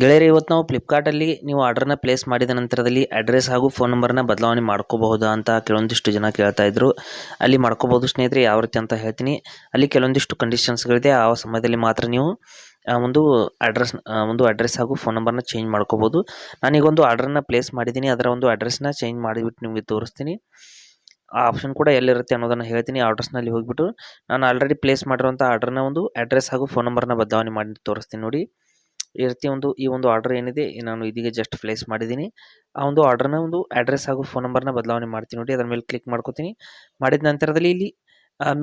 ಗೆಳೆಯರೆ, ಇವತ್ತು ನಾವು ಫ್ಲಿಪ್ಕಾರ್ಟಲ್ಲಿ ನೀವು ಆರ್ಡ್ರನ್ನ ಪ್ಲೇಸ್ ಮಾಡಿದ ನಂತರದಲ್ಲಿ ಅಡ್ರೆಸ್ ಹಾಗೂ ಫೋನ್ ನಂಬರ್ನ ಬದಲಾವಣೆ ಮಾಡ್ಕೋಬಹುದಾ ಅಂತ ಕೆಲವೊಂದಿಷ್ಟು ಜನ ಕೇಳ್ತಾ ಇದ್ರು. ಅಲ್ಲಿ ಮಾಡ್ಕೋಬಹುದು ಸ್ನೇಹಿತರೆ, ಯಾವ ರೀತಿ ಅಂತ ಹೇಳ್ತೀನಿ. ಅಲ್ಲಿ ಕೆಲವೊಂದಿಷ್ಟು ಕಂಡೀಷನ್ಸ್ಗಳಿದೆ ಆ ಸಮಯದಲ್ಲಿ ಮಾತ್ರ ನೀವು ಒಂದು ಅಡ್ರೆಸ್ ಒಂದು ಅಡ್ರೆಸ್ ಹಾಗೂ ಫೋನ್ ನಂಬರ್ನ ಚೇಂಜ್ ಮಾಡ್ಕೋಬೋದು ನಾನೀಗೊಂದು ಆರ್ಡ್ರನ್ನ ಆರ್ಡರ್ನ ಪ್ಲೇಸ್ ಮಾಡಿದ್ದೀನಿ. ಅದರ ಒಂದು ಅಡ್ರೆಸ್ನ ಚೇಂಜ್ ಮಾಡಿಬಿಟ್ಟು ನಿಮಗೆ ತೋರಿಸ್ತೀನಿ. ಆ ಆಪ್ಷನ್ ಕೂಡ ಎಲ್ಲಿರುತ್ತೆ ಅನ್ನೋದನ್ನು ಹೇಳ್ತೀನಿ. ಆರ್ಡರ್ಸ್ನಲ್ಲಿ ಹೋಗಿಬಿಟ್ಟು ನಾನು ಆಲ್ರೆಡಿ ಪ್ಲೇಸ್ ಮಾಡಿರುವಂಥ ಆರ್ಡ್ರನ್ನ ಒಂದು ಅಡ್ರೆಸ್ ಹಾಗೂ ಫೋನ್ ನಂಬರ್ನ ಬದಲಾವಣೆ ಮಾಡಿ ತೋರಿಸ್ತೀನಿ ನೋಡಿ. ಈ ರೀತಿ ಒಂದು, ಈ ಒಂದು ಆರ್ಡರ್ ಏನಿದೆ, ನಾನು ಇದೀಗ ಜಸ್ಟ್ ಪ್ಲೇಸ್ ಮಾಡಿದ್ದೀನಿ. ಆ ಒಂದು ಆರ್ಡರ್ನ ಒಂದು ಅಡ್ರೆಸ್ ಹಾಗೂ ಫೋನ್ ನಂಬರ್ನ ಬದಲಾವಣೆ ಮಾಡ್ತೀನಿ ನೋಡಿ, ಅದರ ಮೇಲೆ ಕ್ಲಿಕ್ ಮಾಡ್ಕೋತೀನಿ. ಮಾಡಿದ ನಂತರದಲ್ಲಿ ಇಲ್ಲಿ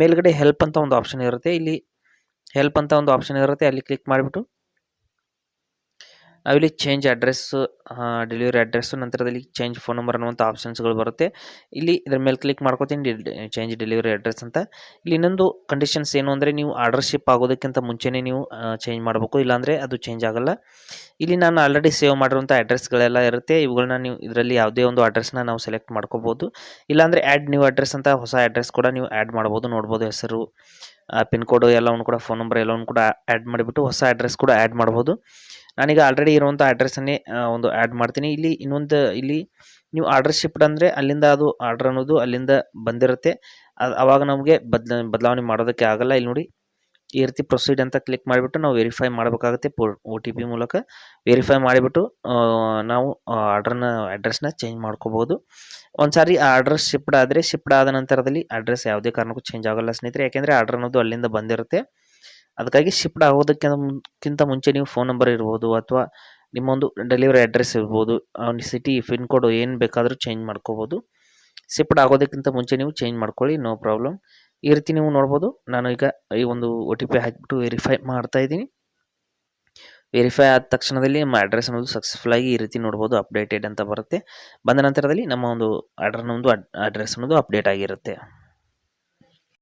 ಮೇಲ್ಗಡೆ ಹೆಲ್ಪ್ ಅಂತ ಒಂದು ಆಪ್ಷನ್ ಇರುತ್ತೆ. ಇಲ್ಲಿ ಹೆಲ್ಪ್ ಅಂತ ಒಂದು ಆಪ್ಷನ್ ಇರುತ್ತೆ, ಅಲ್ಲಿ ಕ್ಲಿಕ್ ಮಾಡಿಬಿಟ್ಟು ನಾವಿಲ್ಲಿ ಚೇಂಜ್ ಅಡ್ರೆಸ್ ಡೆಲಿವರಿ ಅಡ್ರೆಸ್ಸು ನಂತರದಲ್ಲಿ ಚೇಂಜ್ ಫೋನ್ ನಂಬರ್ ಅನ್ನುವಂಥ ಆಪ್ಷನ್ಸ್ಗಳು ಬರುತ್ತೆ. ಇಲ್ಲಿ ಇದ್ರ ಮೇಲೆ ಕ್ಲಿಕ್ ಮಾಡ್ಕೋತೀನಿ ಚೇಂಜ್ ಡೆಲಿವರಿ ಅಡ್ರೆಸ್ ಅಂತ. ಇಲ್ಲಿ ಇನ್ನೊಂದು ಕಂಡೀಷನ್ಸ್ ಏನು ಅಂದರೆ ನೀವು ಆರ್ಡರ್ ಶಿಪ್ ಆಗೋದಕ್ಕಿಂತ ಮುಂಚೆನೇ ನೀವು ಚೇಂಜ್ ಮಾಡಬೇಕು. ಇಲ್ಲಾಂದರೆ ಅದು ಚೇಂಜ್ ಆಗೋಲ್ಲ. ಇಲ್ಲಿ ನಾನು ಆಲ್ರೆಡಿ ಸೇವ್ ಮಾಡಿರುವಂಥ ಅಡ್ರೆಸ್ಗಳೆಲ್ಲ ಇರುತ್ತೆ. ಇವುಗಳನ್ನ ನೀವು ಇದರಲ್ಲಿ ಯಾವುದೇ ಒಂದು ಅಡ್ರೆಸ್ನ ನಾವು ಸೆಲೆಕ್ಟ್ ಮಾಡ್ಕೋಬೋದು. ಇಲ್ಲಾಂದರೆ ಆ್ಯಡ್ ನ್ಯೂ ಅಡ್ರೆಸ್ ಅಂತ ಹೊಸ ಅಡ್ರೆಸ್ ಕೂಡ ನೀವು ಆ್ಯಡ್ ಮಾಡ್ಬೋದು, ನೋಡ್ಬೋದು ಹೆಸರು ಪಿನ್ ಕೋಡು ಎಲ್ಲವನ್ನು ಕೂಡ ಫೋನ್ ನಂಬರ್ ಎಲ್ಲವನ್ನು ಕೂಡ ಆ್ಯಡ್ ಮಾಡಿಬಿಟ್ಟು ಹೊಸ ಅಡ್ರೆಸ್ ಕೂಡ ಆ್ಯಡ್ ಮಾಡ್ಬೋದು. ನಾನೀಗ ಆಲ್ರೆಡಿ ಇರುವಂಥ ಅಡ್ರೆಸ್ಸನ್ನೇ ಒಂದು ಆ್ಯಡ್ ಮಾಡ್ತೀನಿ. ಇಲ್ಲಿ ಇನ್ನೊಂದು, ಇಲ್ಲಿ ನೀವು ಆರ್ಡರ್ ಶಿಫ್ಟ್ ಅಂದರೆ ಅಲ್ಲಿಂದ ಅದು ಆರ್ಡರ್ ಅನ್ನೋದು ಅಲ್ಲಿಂದ ಬಂದಿರುತ್ತೆ. ಅದು ಅವಾಗ ನಮಗೆ ಬದ್ಲ, ಬದಲಾವಣೆ ಮಾಡೋದಕ್ಕೆ ಆಗಲ್ಲ. ಇಲ್ಲಿ ನೋಡಿ, ಈ ರೀತಿ ಪ್ರೊಸೀಡ್ ಅಂತ ಕ್ಲಿಕ್ ಮಾಡಿಬಿಟ್ಟು ನಾವು ವೆರಿಫೈ ಮಾಡಬೇಕಾಗುತ್ತೆ ಒ ಟಿ ಪಿ ಮೂಲಕ. ವೆರಿಫೈ ಮಾಡಿಬಿಟ್ಟು ನಾವು ಆರ್ಡ್ರನ್ನ ಅಡ್ರೆಸ್ನ ಚೇಂಜ್ ಮಾಡ್ಕೋಬೋದು. ಒಂದು ಸಾರಿ ಆ ಆರ್ಡರ್ ಶಿಫ್ಟ್ ಆದರೆ ಶಿಫ್ಟ್ ಆದ ನಂತರದಲ್ಲಿ ಅಡ್ರೆಸ್ ಯಾವುದೇ ಕಾರಣಕ್ಕೂ ಚೇಂಜ್ ಆಗೋಲ್ಲ ಸ್ನೇಹಿತರೆ. ಯಾಕೆಂದರೆ ಆರ್ಡ್ರ್ ಅನ್ನೋದು ಅಲ್ಲಿಂದ ಬಂದಿರುತ್ತೆ. ಅದಕ್ಕಾಗಿ ಶಿಫ್ಟ್ ಆಗೋದಕ್ಕಿಂತ ಮುಂಚೆ ನೀವು ಫೋನ್ ನಂಬರ್ ಇರ್ಬೋದು ಅಥವಾ ನಿಮ್ಮೊಂದು ಡೆಲಿವರಿ ಅಡ್ರೆಸ್ ಇರ್ಬೋದು ಸಿಟಿ ಪಿನ್ ಕೋಡ್ ಏನು ಬೇಕಾದರೂ ಚೇಂಜ್ ಮಾಡ್ಕೋಬೋದು. ಶಿಫ್ಟ್ ಆಗೋದಕ್ಕಿಂತ ಮುಂಚೆ ನೀವು ಚೇಂಜ್ ಮಾಡ್ಕೊಳ್ಳಿ, ನೋ ಪ್ರಾಬ್ಲಮ್. ಈ ರೀತಿ ನೀವು ನೋಡ್ಬೋದು, ನಾನು ಈಗ ಈ ಒಂದು ಒ ಟಿ ಪಿ ಹಾಕಿಬಿಟ್ಟು ವೆರಿಫೈ ಮಾಡ್ತಾ ಇದ್ದೀನಿ. ವೆರಿಫೈ ಆದ ತಕ್ಷಣದಲ್ಲಿ ನಮ್ಮ ಅಡ್ರೆಸ್ ಅನ್ನೋದು ಸಕ್ಸಸ್ಫುಲ್ ಆಗಿ ಈ ರೀತಿ ನೋಡ್ಬೋದು, ಅಪ್ಡೇಟೆಡ್ ಅಂತ ಬರುತ್ತೆ. ಬಂದ ನಂತರದಲ್ಲಿ ನಮ್ಮ ಒಂದು ಆರ್ಡರ್ನ ಒಂದು ಅಡ್ರೆಸ್ ಅನ್ನೋದು ಅಪ್ಡೇಟ್ ಆಗಿರುತ್ತೆ.